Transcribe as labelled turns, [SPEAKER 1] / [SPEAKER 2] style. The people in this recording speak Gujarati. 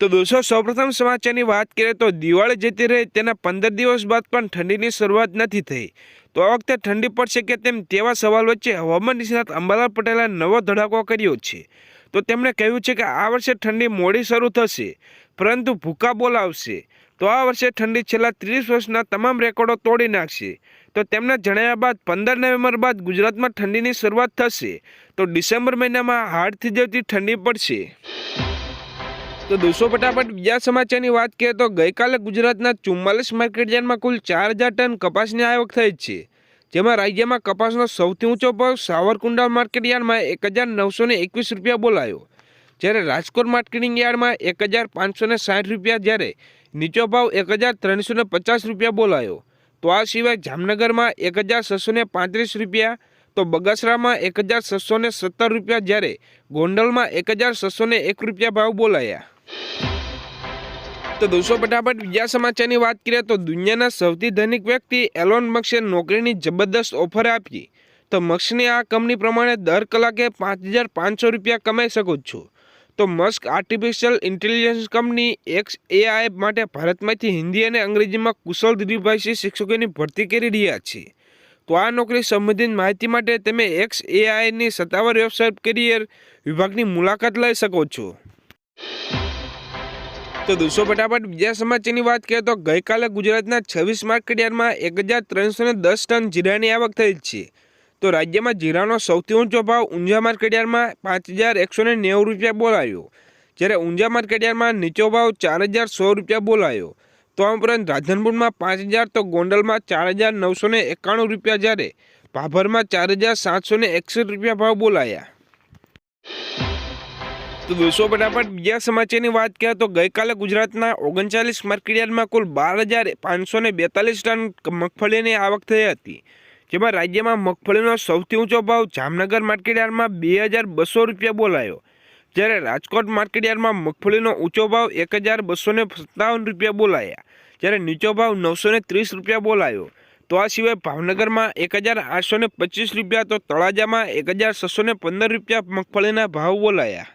[SPEAKER 1] તો દોસ્તો, સૌપ્રથમ સમાચારની વાત કરીએ તો દિવાળી જતી રહી તેના પંદર દિવસ બાદ પણ ઠંડીની શરૂઆત નથી થઈ. તો આ વખતે ઠંડી પડશે કે તેમ તેવા સવાલ વચ્ચે હવામાન નિષ્ણાત અંબાલાલ પટેલે નવો ધડાકો કર્યો છે. તો તેમણે કહ્યું છે કે આ વર્ષે ઠંડી મોડી શરૂ થશે, પરંતુ ભૂકા બોલાવશે. તો આ વર્ષે ઠંડી છેલ્લા ત્રીસ વર્ષના તમામ રેકોર્ડો તોડી નાખશે. તો તેમના જણાવ્યા બાદ પંદર નવેમ્બર બાદ ગુજરાતમાં ઠંડીની શરૂઆત થશે. તો ડિસેમ્બર મહિનામાં હાડથી જતી ઠંડી પડશે. તો દોસ્તો, ફટાફટ બીજા સમાચારની વાત કરીએ તો ગઈકાલે ગુજરાતના ચુમ્માલીસ માર્કેટયાર્ડમાં કુલ ચાર હજાર ટન કપાસની આવક થઈ છે. જેમાં રાજ્યમાં કપાસનો સૌથી ઊંચો ભાવ સાવરકુંડલા માર્કેટયાર્ડમાં એક હજાર નવસો એકવીસ રૂપિયા બોલાયો. જ્યારે રાજકોટ માર્કેટિંગ યાર્ડમાં એક હજાર પાંચસો સાઠ રૂપિયા, જ્યારે નીચો ભાવ એક હજાર ત્રણસો પચાસ રૂપિયા બોલાયો. તો આ સિવાય જામનગરમાં એક હજાર છસો પાંત્રીસ રૂપિયા, તો બગસરામાં એક હજાર છસો સત્તર રૂપિયા, જ્યારે ગોંડલમાં એક હજાર છસો એક રૂપિયા ભાવ બોલાયા. તો દોસ્તો, ફટાફટ બીજા સમાચારની વાત કરીએ તો દુનિયાના સૌથી ધનિક વ્યક્તિ એલોન મક્સે નોકરીની જબરદસ્ત ઓફર આપી. તો મક્સની આ કંપની પ્રમાણે દર કલાકે પાંચ હજાર પાંચસો રૂપિયા કમાઈ શકો છો. તો Musk artificial intelligence company X AI માટે ભારતમાંથી હિન્દી અને અંગ્રેજીમાં કુશળ દ્વિભાષી શિક્ષકોની ભરતી કરી રહ્યા છે. તો આ નોકરી સંબંધિત માહિતી માટે તમે એક્સ એઆઈની સત્તાવાર વેબસાઇટ કરિયર વિભાગની મુલાકાત લઈ શકો છો. તો દોસ્તો ફટાફટ બીજા સમાચારની વાત કરીએ તો ગઈકાલે ગુજરાતના છવ્વીસ માર્કેટયાર્ડમાં એક હજાર ત્રણસો દસ ટન જીરાની આવક થઈ છે. તો રાજ્યમાં જીરાનો સૌથી ઊંચો ભાવ ઊંઝા માર્કેટયાર્ડમાં પાંચ હજાર એકસો નેવું રૂપિયા બોલાયો. જ્યારે ઊંઝા માર્કેટયાર્ડમાં નીચો ભાવ ચાર હજાર સો રૂપિયા બોલાયો. તો આ ઉપરાંત રાધનપુરમાં પાંચ હજાર, તો ગોંડલમાં ચાર હજાર નવસો એકાણું રૂપિયા જ્યારે ભાભરમાં ચાર હજાર સાતસો એકસઠ રૂપિયા ભાવ બોલાયા. તો દોસ્તો ફટાફટ બીજા સમાચારની વાત કરીએ તો ગઈકાલે ગુજરાતના ઓગણચાલીસ માર્કેટયાર્ડમાં કુલ બાર હજાર પાંચસો ને બેતાલીસ ટન મગફળીની આવક થઈ હતી, જેમાં રાજ્યમાં મગફળીનો સૌથી ઊંચો ભાવ જામનગર માર્કેટયાર્ડમાં બે હજાર બસો રૂપિયા બોલાયો. જ્યારે રાજકોટ માર્કેટયાર્ડમાં મગફળીનો ઊંચો ભાવ એક હજાર બસો ને સત્તાવન રૂપિયા બોલાયા, જ્યારે નીચો ભાવ નવસો ને ત્રીસ રૂપિયા બોલાયો. તો આ સિવાય ભાવનગરમાં એક હજાર આઠસો ને પચીસ રૂપિયા, તો તળાજામાં એક હજાર છસો ને પંદર રૂપિયા મગફળીના ભાવ બોલાયા.